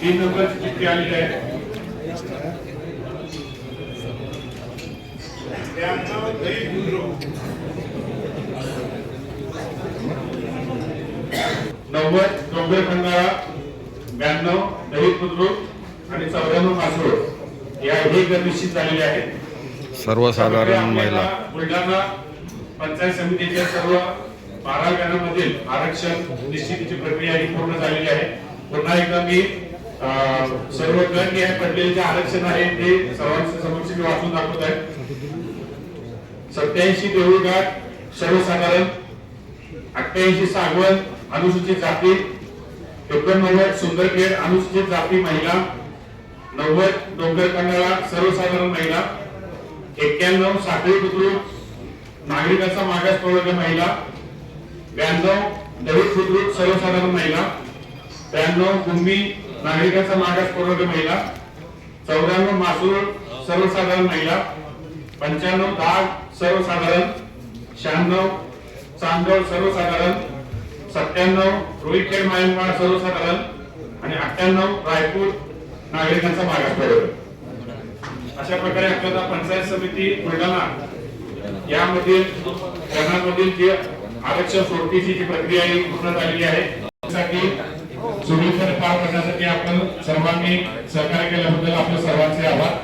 तीन नंबरची चिठ्ठी आलेली आहे नव्वद डोंगर खंडाळा ब्याण्णव दही बुद्रुक आणि चौऱ्याण्णव मासोळ या हे गट निश्चित झालेले आहेत. सर्वसाधारण महिला. बुलढाणा पंचायत समितीच्या सर्व बारा आरक्षण निश्चितीची प्रक्रिया ही पूर्ण झालेली आहे. पुन्हा एकदा मी सर्व गण हे पडलेले जे आरक्षण आहे ते सर्वांच्या समक्ष मी वाचून दाखवत आहे. सत्याऐंशी देऊळघाट सर्वसाधारण अठ्ठ्याऐंशी सागवण अनुसूचित जाती एकोणनव्वद सुंदरखेड अनुसूचित जाती महिला नव्वद डोंगर कंडाळा सर्वसाधारण महिला एक्क्याण्णव साखळी बुद्रुक नागरिकांचा मागास प्रवर्ग महिला ब्याण्णव दलित बुद्रुक सर्वसाधारण महिला ब्याण्णव कुंभी नागरिकांचा मागास प्रवर्ग महिला चौऱ्याण्णव मासूर सर्वसाधारण महिला पंच्याण्णव दाग सर्वसाधारण शहाण्णव चांदवड सर्वसाधारण सत्त्याण्णव रोहितखेड मायनमाळ सर्वसाधारण आणि अठ्ठ्याण्णव रायपूर नागरिकांचा मागास प्रवर्ग. अशा प्रकारे आपल्याला पंचायत समिती बुलढाणा यामधील धरणामधील जे आरक्षण सोडतीची जी प्रक्रिया ही पूर्ण झालेली आहे त्यासाठी सुरक्षित पार करण्यासाठी आपण सर्वांनी सहकार्य केल्याबद्दल आपल्या सर्वांचे आभार.